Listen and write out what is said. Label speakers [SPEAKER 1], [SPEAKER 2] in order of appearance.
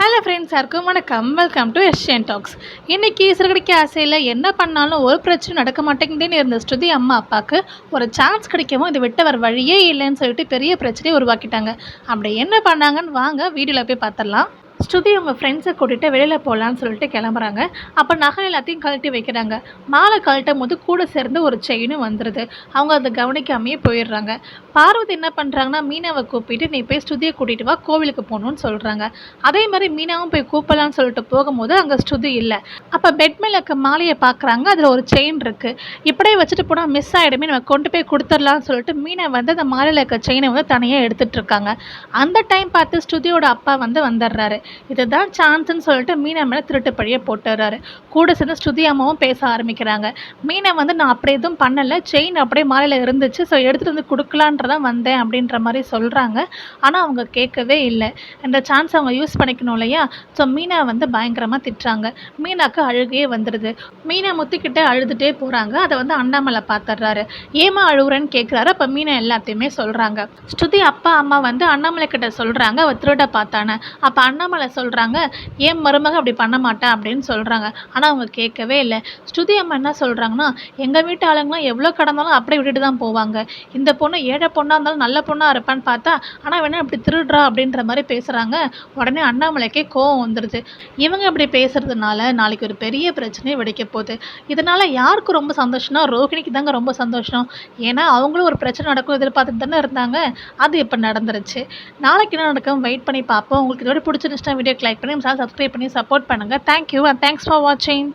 [SPEAKER 1] Hello friends யாருக்கும் வணக்கம் welcome to எஷியன் tax இன்றைக்கி சிறுகடிக்க ஆசையில் என்ன பண்ணாலும் ஒரு பிரச்சனை நடக்க மாட்டேங்குதுன்னு இருந்த ஸ்ருதி அம்மா அப்பாவுக்கு ஒரு சான்ஸ் கிடைக்கவும் இது விட்டு வர வழியே இல்லைன்னு சொல்லிட்டு பெரிய பிரச்சனையை உருவாக்கிட்டாங்க. அப்படி என்ன பண்ணாங்கன்னு வாங்க வீடியோவில் போய் பார்த்துடலாம். ஸ்ருதி அவங்க ஃப்ரெண்ட்ஸை கூட்டிகிட்டு வெளியில் போகலான்னு சொல்லிட்டு கிளம்புறாங்க. அப்போ நகை எல்லாத்தையும் கழட்டி வைக்கிறாங்க. மாலை கழட்டும் போது கூட சேர்ந்து ஒரு செயினும் வந்துடுது அவங்க அதை கவனிக்காமையே போயிடுறாங்க. பார்வதி என்ன பண்ணுறாங்கன்னா மீனாவை கூப்பிட்டு நீ போய் ஸ்ருதியை கூட்டிகிட்டு வா கோவிலுக்கு போகணுன்னு சொல்கிறாங்க அதே மாதிரி மீனாவும் போய் கூப்பிடலான்னு சொல்லிட்டு போகும்போது அங்கே ஸ்ருதி இல்லை. அப்போ பெட் மேலே இருக்க மாலையை பார்க்குறாங்க அதில் ஒரு செயின் இருக்குது இப்படியே வச்சுட்டு போனால் மிஸ் ஆகிடுமே நம்ம கொண்டு போய் கொடுத்துடலான்னு சொல்லிட்டு மீனை வந்து அந்த மாலையில் இருக்க செயினை வந்து தனியாக எடுத்துகிட்டு இருக்காங்க. அந்த டைம் பார்த்து ஸ்ருதியோட அப்பா வந்து வந்துடுறாரு. இதுதான் சான்ஸ்னு சொல்லிட்டு மீனா மேலே திருட்டு பழியை போட்டுறாரு. கூட சேர்ந்து ஸ்ருதி அம்மாவும் பேச ஆரம்பிக்கிறாங்க. மீனை வந்து நான் அப்படி எதுவும் பண்ணலை. செயின் அப்படியே மாலையில் இருந்துச்சு. ஸோ எடுத்துகிட்டு வந்து கொடுக்கலான்றதான் வந்தேன். அப்படின்ற மாதிரி சொல்கிறாங்க ஆனால் அவங்க கேட்கவே இல்லை. இந்த சான்ஸ் அவங்க யூஸ் பண்ணிக்கணும் இல்லையா? ஸோ மீனா வந்து பயங்கரமாக திட்டுறாங்க. மீனாக்கு அழுகையே வந்துடுது மீனா முத்திக்கிட்டே அழுதுகிட்டே போகிறாங்க அதை வந்து அண்ணாமலை பார்த்துடுறாரு ஏமா அழுகுறேன்னு கேட்குறாரு அப்போ மீனா எல்லாத்தையுமே சொல்கிறாங்க ஸ்ருதி அப்பா அம்மா வந்து அண்ணாமலை கிட்ட சொல்கிறாங்க அவள் திருட பார்த்தானே. அப்போ அண்ணாமலை சொல்கிறாங்க ஏன் மருமக அப்படி பண்ண மாட்டேன் அப்படின்னு சொல்கிறாங்க ஆனால் அவங்க கேட்கவே இல்லை. ஸ்ருதி அம்மா என்ன சொல்கிறாங்கன்னா எங்கள் வீட்டு ஆளுங்களாம் எவ்வளோ கடந்தாலும் அப்படியே விட்டுட்டு தான் போவாங்க. இந்த பொண்ணு ஏழை பொண்ணாக இருந்தாலும் நல்ல பொண்ணாக இருப்பான்னு பார்த்தா ஆனால் வேணா இப்படி திருடுறா அப்படின்ற மாதிரி பேசுகிறாங்க உடனே அண்ணாமலைக்கே கோவம் வந்துடுது இவங்க இப்படி பேசுறதுனால நாளைக்கு ஒரு பெரிய பிரச்சனையை வெடிக்க போகுது. இதனால் யாருக்கு ரொம்ப சந்தோஷம்னா ரோஹிணிக்கு தாங்க ரொம்ப சந்தோஷம். ஏன்னா அவங்களும் ஒரு பிரச்சனை நடக்கும் எதிர்பார்த்துட்டு தானே இருந்தாங்க. அது இப்போ நடந்துருச்சு. நாளைக்கு என்ன நடக்கும்? வெயிட் பண்ணி பார்ப்போம். உங்களுக்கு இதோட பிடிச்சிருந்துச்சு பிடிச்சிருந்துச்சுன்னா வீடியோக்கு லைக் பண்ணி சேனல் சப்ஸ்கிரைப் பண்ணி சப்போர்ட் பண்ணுங்கள் thank you and thanks for வாட்சிங்